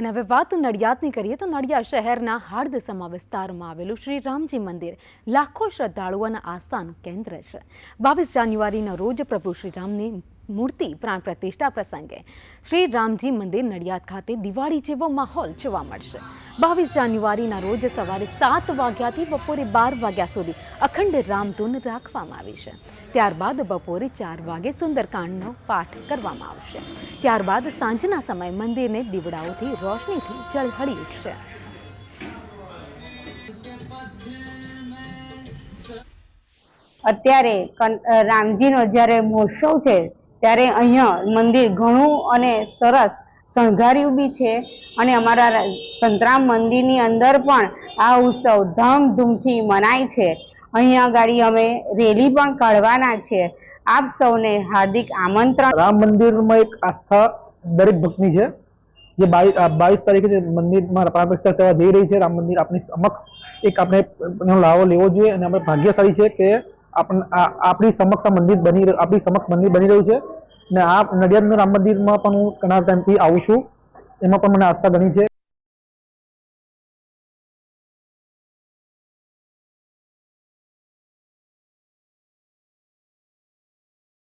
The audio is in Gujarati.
અને હવે વાત નડિયાદની કરીએ તો નડિયાદ શહેરના હાર્દસમા વિસ્તારમાં આવેલું શ્રી રામજી મંદિર લાખો શ્રદ્ધાળુઓના આસ્થાનું કેન્દ્ર છે. બાવીસ જાન્યુઆરીના રોજ પ્રભુ શ્રીરામની મૂર્તિ પ્રાણ પ્રતિષ્ઠા પ્રસંગે શ્રી રામજી મંદિર નડિયાદ ખાતે દિવાળી જેવો માહોલ જોવા મળશે. બાવીસ જાન્યુઆરીના રોજ સવારે સાત વાગ્યાથી બપોરે બાર વાગ્યા સુધી અખંડ રામધૂન રાખવામાં આવી છે. ત્યારબાદ બપોરે ચાર વાગે સુંદરકાંડનો પાઠ કરવામાં આવશે. ત્યારબાદ સાંજના સમયે મંદિરને દીવડાઓથી રોશનીથી ઝળહળી ઉઠશે. અત્યારે રામજીનો જ્યારે મહોત્સવ છે ત્યારે અહીંયા મંદિર ઘણું અને સરસ શણગાર્યું બી છે. અને અમારા સંતરામ મંદિરની અંદર પણ આ ઉત્સવ ધામધૂમથી મનાય છે. અહીંયા આગળ અમે રેલી પણ કાઢવાના છે. આપ સૌને હાર્દિક આમંત્રણ. રામ મંદિરમાં એક આસ્થા દરેક ભક્તની છે. જે બાવીસ તારીખે જે મંદિરમાં પ્રતિષ્ઠા થવા જઈ રહી છે, રામ મંદિર આપણી સમક્ષ એક આપણે લાવો લેવો જોઈએ અને આપણે ભાગ્યશાળી છે કે આપણ સમક્ષ મંદિર બની આપણી સમક્ષ મંદિર બની રહ્યું છે. ને આ નડિયાદનું રામ મંદિરમાં પણ હું ઘણા ટાઈમથી આવું છું. એમાં પણ મને આસ્થા ઘણી છે.